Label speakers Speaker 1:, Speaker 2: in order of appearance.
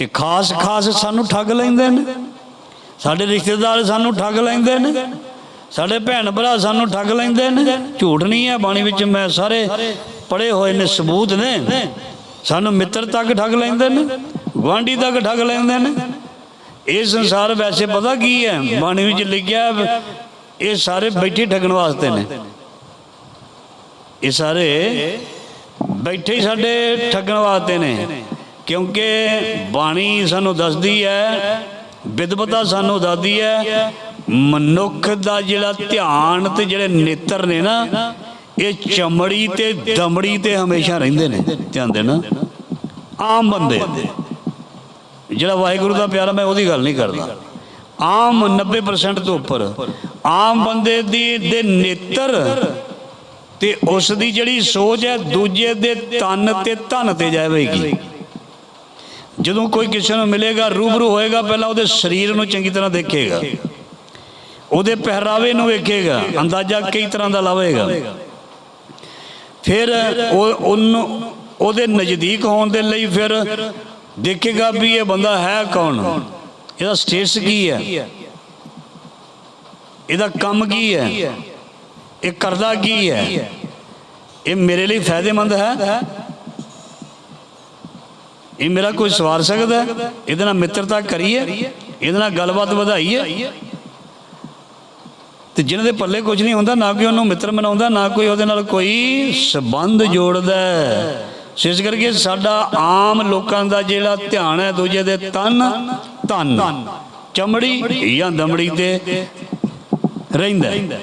Speaker 1: ਇਹ ਖਾਸ ਖਾਸ ਸਾਨੂੰ ਠੱਗ ਲੈਂਦੇ ਨੇ। ਸਾਡੇ ਰਿਸ਼ਤੇਦਾਰ ਸਾਨੂੰ ਠੱਗ ਲੈਂਦੇ ਨੇ। ਸਾਡੇ ਭੈਣ ਭਰਾ ਸਾਨੂੰ ਠੱਗ ਲੈਂਦੇ ਨੇ। ਝੂਠ ਨਹੀਂ ਹੈ, ਬਾਣੀ ਵਿੱਚ ਮੈਂ ਸਾਰੇ ਪੜੇ ਹੋਏ ਨੇ, ਸਬੂਤ ਨੇ। ਸਾਨੂੰ ਮਿੱਤਰ ਤੱਕ ਠੱਗ ਲੈਂਦੇ ਨੇ, ਗੁਆਂਢੀ ਤੱਕ ਠੱਗ ਲੈਂਦੇ ਨੇ। ਇਹ ਸੰਸਾਰ ਵੈਸੇ ਪਤਾ ਕੀ ਹੈ? ਬਾਣੀ ਵਿੱਚ ਲਿਖਿਆ ਇਹ ਸਾਰੇ ਬੈਠੇ ਠੱਗਣ ਵਾਸਤੇ ਨੇ। ਇਹ ਸਾਰੇ ਬੈਠੇ ਸਾਡੇ ਠੱਗਣ ਵਾਸਤੇ ਨੇ। ਕਿਉਂਕਿ ਬਾਣੀ ਸਾਨੂੰ ਦੱਸਦੀ ਹੈ ਵਿਦਵਤਾ ਸਾਨੂੰ ਦੱਸਦੀ ਹੈ, ਮਨੁੱਖ ਦਾ ਜਿਹੜਾ ਧਿਆਨ ਤੇ ਜਿਹੜੇ ਨੇਤਰ ਨੇ ਨਾ, ਇਹ ਚਮੜੀ ਤੇ ਦਮੜੀ ਤੇ ਹਮੇਸ਼ਾ ਰਹਿੰਦੇ ਨੇ, ਧਿਆਨ ਦੇਣਾ। ਆਮ ਬੰਦੇ ਜਿਹੜਾ ਵਾਹਿਗੁਰੂ ਦਾ ਪਿਆਰਾ, ਮੈਂ ਉਹਦੀ ਗੱਲ ਨਹੀਂ ਕਰਦਾ। ਆਮ 90% ਤੋਂ ਉੱਪਰ। ਆਮ ਬੰਦੇ ਦੀ ਦੇ ਨੇਤਰ ਤੇ ਉਸ ਦੀ ਜਿਹੜੀ ਸੋਚ ਹੈ, ਦੂਜੇ ਦੇ ਤਨ ਤੇ ਧਨ ਤੇ ਜਾਵੇਗੀ। ਜਦੋਂ ਕੋਈ ਕਿਸੇ ਨੂੰ ਮਿਲੇਗਾ, ਰੂਬਰੂ ਹੋਏਗਾ, ਪਹਿਲਾਂ ਉਹਦੇ ਸਰੀਰ ਨੂੰ ਚੰਗੀ ਤਰ੍ਹਾਂ ਦੇਖੇਗਾ। ਉਹਦੇ ਪਹਿਰਾਵੇ ਨੂੰ ਵੇਖੇਗਾ, ਅੰਦਾਜ਼ਾ ਕਈ ਤਰ੍ਹਾਂ ਦਾ ਲਾਵੇਗਾ। ਫਿਰ ਉਹ ਉਹਨੂੰ, ਉਹਦੇ ਨਜ਼ਦੀਕ ਹੋਣ ਦੇ ਲਈ ਫਿਰ ਦੇਖੇਗਾ ਵੀ ਇਹ ਬੰਦਾ ਹੈ ਕੌਣ? ਇਹਦਾ ਸਟੇਟਸ ਕੀ ਹੈ? ਇਹਦਾ ਕੰਮ ਕੀ ਹੈ? ਇਹ ਕਰਦਾ ਕੀ ਹੈ? ਇਹ ਮੇਰੇ ਲਈ ਫਾਇਦੇਮੰਦ ਹੈ? ਇਹ ਮੇਰਾ ਕੋਈ ਸਵਾਰ ਸਕਦਾ ਇਹਦੇ ਨਾਲ ਮਿੱਤਰਤਾ ਕਰੀਏ? ਇਹਦੇ ਨਾਲ ਗੱਲਬਾਤ ਵਧਾਈਏ? ਤੇ ਜਿਹਨਾਂ ਦੇ ਪੱਲੇ ਕੁਝ ਨਹੀਂ ਹੁੰਦਾ, ਨਾ ਕੋਈ ਉਹਨੂੰ ਮਿੱਤਰ ਬਣਾਉਂਦਾ ਨਾ ਕੋਈ ਉਹਦੇ ਨਾਲ ਕੋਈ ਸਬੰਧ ਜੋੜਦਾ ਇਸ ਕਰਕੇ ਸਾਡਾ ਆਮ ਲੋਕਾਂ ਦਾ ਜਿਹੜਾ ਧਿਆਨ ਹੈ, ਦੂਜੇ ਦੇ ਤਨ, ਧਨ, ਚਮੜੀ ਜਾਂ ਦਮੜੀ ਤੇ ਰਹਿੰਦਾ ਹੈ।